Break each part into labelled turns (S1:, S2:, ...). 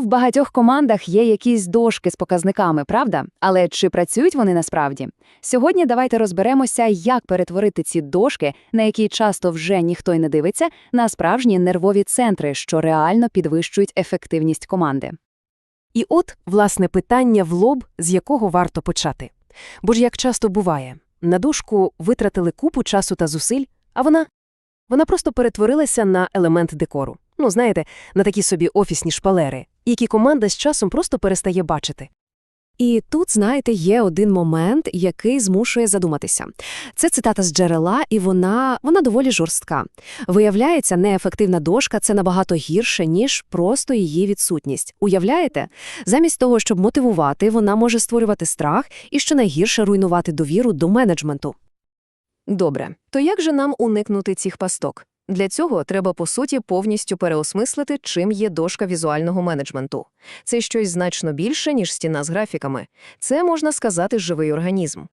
S1: В багатьох командах є якісь дошки з показниками, правда? Але чи працюють вони насправді? Сьогодні давайте розберемося, як перетворити ці дошки, на які часто вже ніхто й не дивиться, на справжні нервові центри, що реально підвищують ефективність команди.
S2: І от, власне, питання в лоб, з якого варто почати. Бо ж як часто буває, на дошку витратили купу часу та зусиль, а вона, вона просто перетворилася на елемент декору. Ну, знаєте, на такі собі офісні шпалери, які команда з часом просто перестає бачити. І тут, знаєте, є один момент, який змушує задуматися. Це цитата з джерела, і вона, вона доволі жорстка. Виявляється, неефективна дошка – це набагато гірше, ніж просто її відсутність. Уявляєте? Замість того, щоб мотивувати, вона може створювати страх і, що найгірше, руйнувати довіру до менеджменту. Добре, то як же нам уникнути цих пасток? Для цього треба, по суті, повністю переосмислити, чим є дошка візуального менеджменту. Це щось значно більше, ніж стіна з графіками. Це, можна сказати, живий організм.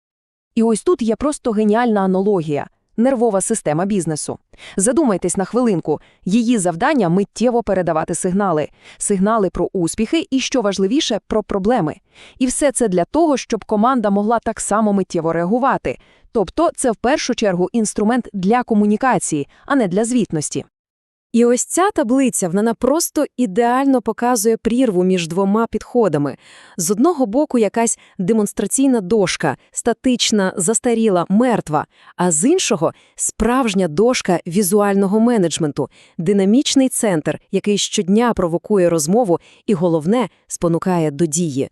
S3: І ось тут є просто геніальна аналогія – нервова система бізнесу. Задумайтесь на хвилинку, її завдання – миттєво передавати сигнали. Сигнали про успіхи і, що важливіше, про проблеми. І все це для того, щоб команда могла так само миттєво реагувати. Тобто це в першу чергу інструмент для комунікації, а не для звітності.
S2: І ось ця таблиця, вона просто ідеально показує прірву між двома підходами. З одного боку якась демонстраційна дошка, статична, застаріла, мертва, а з іншого – справжня дошка візуального менеджменту, динамічний центр, який щодня провокує розмову і, головне, спонукає до дії.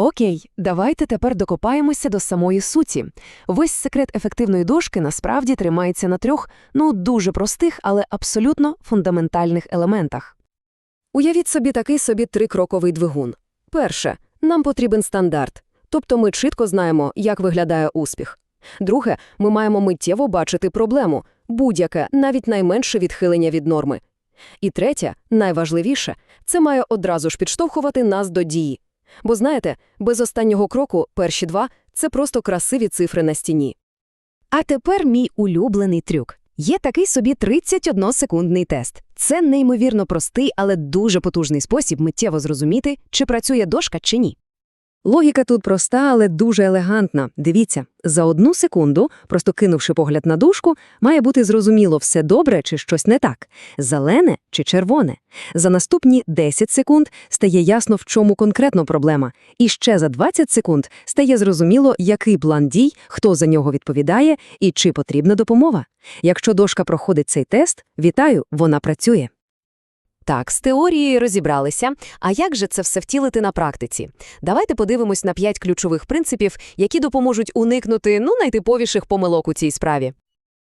S2: Окей, давайте тепер докопаємося до самої суті. Весь секрет ефективної дошки насправді тримається на трьох, ну, дуже простих, але абсолютно фундаментальних елементах. Уявіть собі такий собі трикроковий двигун. Перше, нам потрібен стандарт, тобто ми чітко знаємо, як виглядає успіх. Друге, ми маємо миттєво бачити проблему, будь-яке, навіть найменше відхилення від норми. І третє, найважливіше, це має одразу ж підштовхувати нас до дії. Бо знаєте, без останнього кроку перші два це просто красиві цифри на стіні. А тепер мій улюблений трюк. Є такий собі 31-секундний тест. Це неймовірно простий, але дуже потужний спосіб миттєво зрозуміти, чи працює дошка чи ні. Логіка тут проста, але дуже елегантна. Дивіться, за одну секунду, просто кинувши погляд на дужку, має бути зрозуміло, все добре чи щось не так, зелене чи червоне. За наступні 10 секунд стає ясно, в чому конкретно проблема. І ще за 20 секунд стає зрозуміло, який план дій, хто за нього відповідає і чи потрібна допомога. Якщо дошка проходить цей тест, вітаю, вона працює. Так, з теорією розібралися. А як же це все втілити на практиці? Давайте подивимось на п'ять ключових принципів, які допоможуть уникнути ну найтиповіших помилок у цій справі.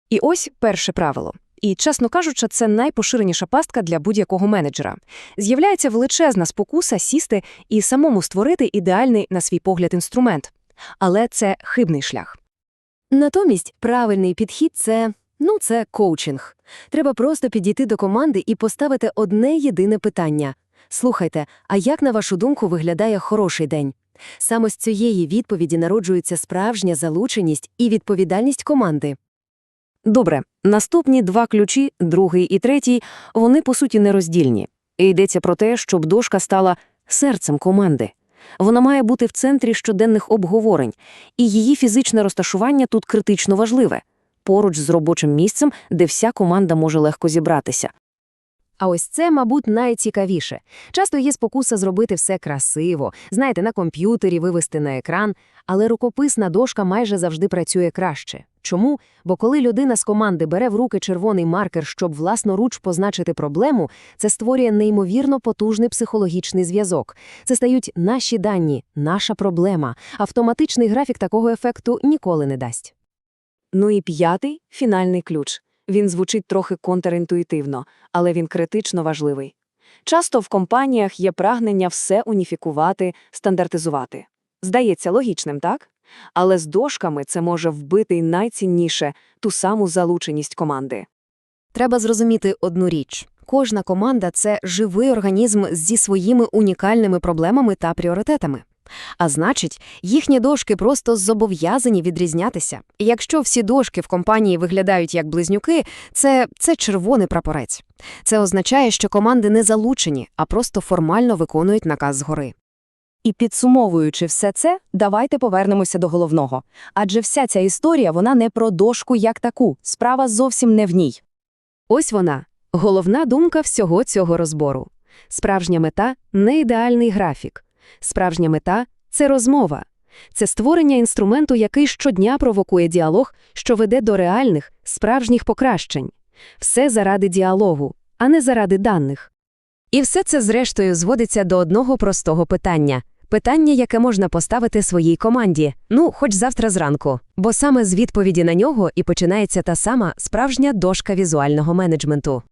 S2: І ось перше правило. І, чесно кажучи, це найпоширеніша пастка для будь-якого менеджера. З'являється величезна спокуса сісти і самому створити ідеальний, на свій погляд, інструмент. Але це хибний шлях. Натомість правильний підхід це Ну, це коучинг. Треба просто підійти до команди і поставити одне єдине питання. Слухайте, а як, на вашу думку, виглядає хороший день? Саме з цієї відповіді народжується справжня залученість і відповідальність команди. Добре, наступні два ключі, другий і третій, вони, по суті, нероздільні. І йдеться про те, щоб дошка стала серцем команди. Вона має бути в центрі щоденних обговорень, і її фізичне розташування тут критично важливе поруч з робочим місцем, де вся команда може легко зібратися. А ось це, мабуть, найцікавіше. Часто є спокуса зробити все красиво, знаєте, на комп'ютері вивести на екран, але рукописна дошка майже завжди працює краще. Чому? Бо коли людина з команди бере в руки червоний маркер, щоб власноруч позначити проблему, це створює неймовірно потужний психологічний зв'язок. Це стають наші дані, наша проблема. Автоматичний графік такого ефекту ніколи не дасть. Ну і п'ятий фінальний ключ. Він звучить трохи контрінтуїтивно, але він критично важливий. Часто в компаніях є прагнення все уніфікувати, стандартизувати. Здається логічним, так? Але з дошками це може вбити й найцінніше ту саму залученість команди. Треба зрозуміти одну річ. Кожна команда це живий організм зі своїми унікальними проблемами та пріоритетами. А значить, їхні дошки просто зобов'язані відрізнятися. І якщо всі дошки в компанії виглядають як близнюки, це, це червоний прапорець. Це означає, що команди не залучені, а просто формально виконують наказ згори.
S1: І підсумовуючи все це, давайте повернемося до головного. Адже вся ця історія, вона не про дошку як таку, справа зовсім не в ній.
S2: Ось вона, головна думка всього цього розбору. Справжня мета – не ідеальний графік. Справжня мета – це розмова. Це створення інструменту, який щодня провокує діалог, що веде до реальних, справжніх покращень. Все заради діалогу, а не заради даних. І все це, зрештою, зводиться до одного простого питання. Питання, яке можна поставити своїй команді, ну, хоч завтра зранку. Бо саме з відповіді на нього і починається та сама справжня дошка візуального менеджменту.